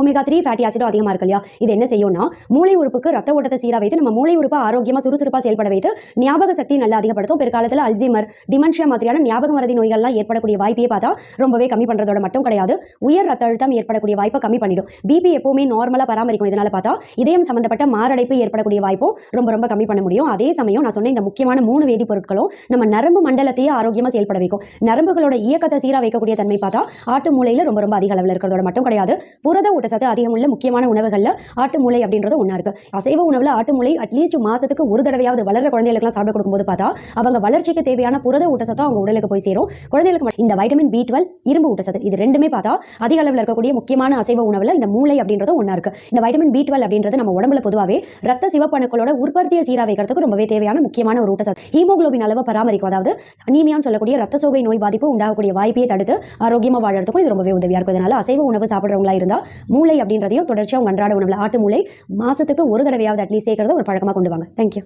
Omega three fatty ஆசிடும் அதிகமாக இருக்கு இல்லையா? இது என்ன செய்யும்னா மூளை உறுப்புக்கு ரத்த ஓட்டத்தை சீராக வைத்து நம்ம மூளை உறுப்பை ஆரோக்கியமாக சுறுசுறுப்பாக செயல்பட வைத்து ஞாபக சக்தி நல்லா அதிகப்படுத்தும். பிற்காலத்தில் அல்சீமர் டிமென்ஷியா மாதிரியான ஞாபக மறதி நோய்கள்லாம் ஏற்படக்கூடிய வாய்ப்பையே பார்த்தா ரொம்பவே கம்மி பண்ணுறதோட மட்டும் கிடையாது. உயர் ரத்த அழுத்தம் ஏற்படக்கூடிய வாய்ப்பை கம்மி பண்ணிடும். பிபி எப்பவுமே நார்மலாக பராமரிக்கும். இதனால் பார்த்தா இதயம் சம்பந்தப்பட்ட மாரடைப்பு ஏற்படக்கூடிய வாய்ப்பும் ரொம்ப ரொம்ப கம்மி பண்ண முடியும். அதே சமயம் நான் சொன்ன இந்த முக்கியமான மூணு வேதிப்பொருட்களும் நம்ம நரம்பு மண்டலத்தையே ஆரோக்கியமாக செயல்பட வைக்கும். நரம்புகளோட இயக்கத்தை சீராக வைக்கக்கூடிய தன்மை பார்த்தா ஆட்டு மூலையில் ரொம்ப ரொம்ப அதிக அளவில் இருக்கிறதோட மட்டும் கிடையாது. புரத ஊட்டச்சத்து அதிகம் உள்ள முக்கியமான உணவுகளில் ஆட்டு மூளை அப்படின்றது ஒன்றா இருக்குது அசைவ உணவில் ஆட்டு மூளை அட்லீஸ்ட் மாதத்துக்கு ஒரு தடவையாவது வளர குழந்தைகளுக்குலாம் சாப்பிட கொடுக்கும்போது பார்த்தா அவங்க வளர்ச்சிக்கு தேவையான புரத ஊட்டச்சத்தும் அவங்க உடலுக்கு போய் சேரும். குழந்தைகளுக்கு இந்த வைட்டமின் பி டுவெல் இரும்பு ஊட்டச்சத்து இது ரெண்டுமே பார்த்தா அதிக அளவில் இருக்கக்கூடிய முக்கியமான அசைவ உணவில் இந்த மூளை அப்படின்றது ஒன்றா இருக்குது இந்த வைட்டமின் பி டுவெல் அப்படின்றது நம்ம உடம்புல பொதுவாகவே ரத்த சிவப்பணுக்களோட உற்பத்தியை சீராக வைக்கிறதுக்கு ரொம்பவே தேவையான முக்கியமான ஒரு ஊட்டச்சத்து. ஹீமோகுளோபின் அளவை பராமரிக்கும் அதாவது அனீமியான்னு சொல்லக்கூடிய ரத்த சோகை நோய் பாதிப்பு உண்டாகக்கூடிய வாய்ப்பையே தடுத்து ஆரோக்கியமாக வாழறதுக்கும் இது ரொம்பவே உதவியாக இருக்கும். அதனால அசைவ உணவு சாப்பிட்றவங்களா இருந்தால் மூளை அப்படின்றதையும் தொடர்ச்சியாக உங்கள் அன்றாட உணவில் ஆட்டு மூளை மாதத்துக்கு ஒரு தடவையாவது அட்லீஸ்ட் சேர்க்கறத ஒரு பழக்கமாக கொண்டு வாங்க. தேங்க்யூ